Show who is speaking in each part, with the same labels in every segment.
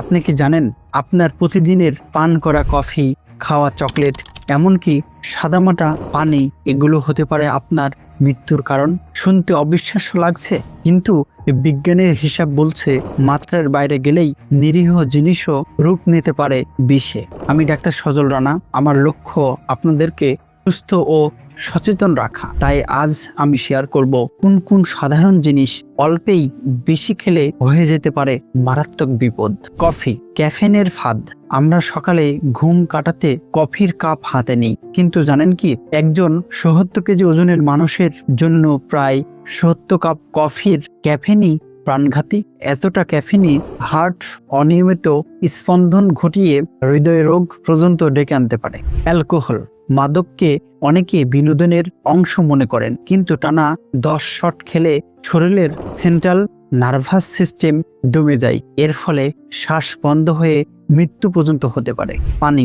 Speaker 1: আপনি কি জানেন আপনার প্রতিদিনের পান করা কফি, খাওয়া চকলেট, এমনকি সাদামাটা পানি, এগুলো হতে পারে আপনার মৃত্যুর কারণ? শুনতে অবিশ্বাস্য লাগছে, কিন্তু বিজ্ঞানের হিসাব বলছে মাত্রার বাইরে গেলেই নিরীহ জিনিসও রূপ নিতে পারে বিষে। আমি ডাক্তার সজল রানা, আমার লক্ষ্য আপনাদেরকে সুস্থ ও সচেতন রাখা। তাই আজ আমি শেয়ার করব কোন কোন সাধারণ জিনিস অল্পেই বেশি খেলে হয়ে যেতে পারে মারাত্মক বিপদ। কফি, ক্যাফেনের ফাঁদ। আমরা সকালে ঘুম কাটাতে কফির কাপ হাতে নিই। কিন্তু জানেন কি? একজন সত্তর কেজি ওজনের মানুষের জন্য প্রায় সত্তর কাপ কফির ক্যাফেনই প্রাণঘাতী। এতটা ক্যাফিনই হার্ট অনিয়মিত স্পন্দন ঘটিয়ে হৃদয় রোগ পর্যন্ত ডেকে আনতে পারে। অ্যালকোহল মাদককে অনেকে বিনোদনের অংশ মনে করেন, কিন্তু টানা দশ শট খেলে শরীরের সেন্ট্রাল নার্ভাস সিস্টেম দমে যায়। এর ফলে শ্বাস বন্ধ হয়ে মৃত্যু পর্যন্ত হতে পারে। পানি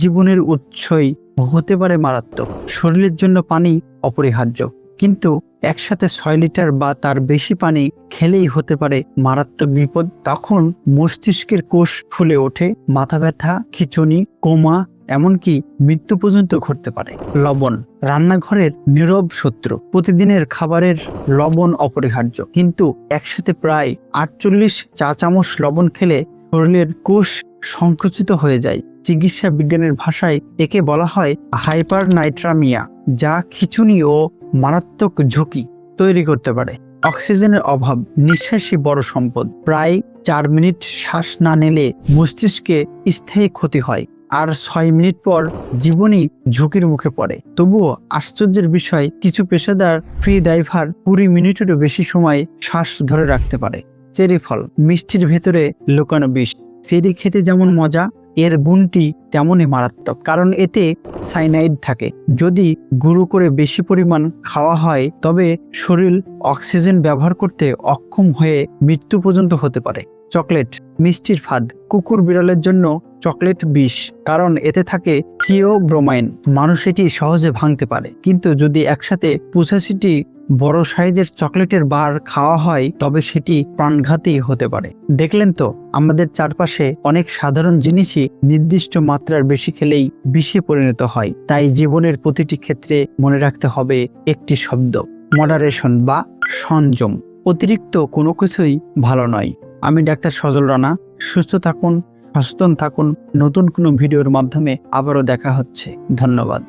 Speaker 1: জীবনের উৎসই হতে পারে মারাত্মক। শরীরের জন্য পানি অপরিহার্য। কিন্তু একসাথে ছয় লিটার বা তার বেশি পানি খেলেই হতে পারে মারাত্মক বিপদ। তখন মস্তিষ্কের কোষ ফুলে ওঠে, মাথা ব্যথা, খিচুনি, কোমা, এমনকি মৃত্যু পর্যন্ত ঘটতে পারে। লবণ রান্নাঘরের নীরব শত্রু। প্রতিদিনের খাবারের লবণ অপরিহার্য। কিন্তু একসাথে প্রায় আটচল্লিশ চা চামচ লবণ খেলে শরীরের কোষ সংকুচিত হয়ে যায়। চিকিৎসা বিজ্ঞানের ভাষায় একে বলা হয় হাইপার নাইট্রামিয়া যা খিচুনি ও মারাত্মক ঝুঁকি তৈরি করতে পারে। অক্সিজেনের অভাব নিঃশ্বাসই বড় সম্পদ, প্রায় চার মিনিট শ্বাস না নিলে মস্তিষ্কে স্থায়ী ক্ষতি হয় আর ছয় মিনিট পর জীবনই ঝুঁকির মুখে পড়ে। তবুও আশ্চর্যের বিষয়, কিছু পেশাদার ফ্রি ডাইভার কুড়ি মিনিটেরও বেশি সময় শ্বাস ধরে রাখতে পারে। চেরি ফল, মিষ্টির ভেতরে লুকানো বিষ, চেরি খেতে যেমন মজা এর গুণটি তেমনই মারাত্মক, কারণ এতে সাইনাইড থাকে। যদি গুঁড়ো করে বেশি পরিমাণ খাওয়া হয়, তবে শরীর অক্সিজেন ব্যবহার করতে অক্ষম হয়ে মৃত্যু পর্যন্ত হতে পারে। চকলেট, মিষ্টির ফাঁদ, কুকুর বিড়ালের জন্য চকলেট বিষ, কারণ এতে থাকে থিওব্রোমাইন মানুষ এটি সহজে ভাঙতে পারে। কিন্তু যদি একসাথে পঁচাশিটি বড় সাইজের চকলেটের বার খাওয়া হয়, তবে সেটি প্রাণঘাতী হতে পারে। দেখলেন তো, আমাদের চারপাশে অনেক সাধারণ জিনিসই নির্দিষ্ট মাত্রার বেশি খেলেই বিষে পরিণত হয়। তাই জীবনের প্রতিটি ক্ষেত্রে মনে রাখতে হবে একটি শব্দ মডারেশন বা সংযম। অতিরিক্ত কোনো কিছুই ভালো নয়। আমি ডাক্তার সজল রানা, সুস্থ থাকুন সচেতন থাকুন। নতুন কোনো ভিডিওর মাধ্যমে আবারও দেখা হচ্ছে। ধন্যবাদ।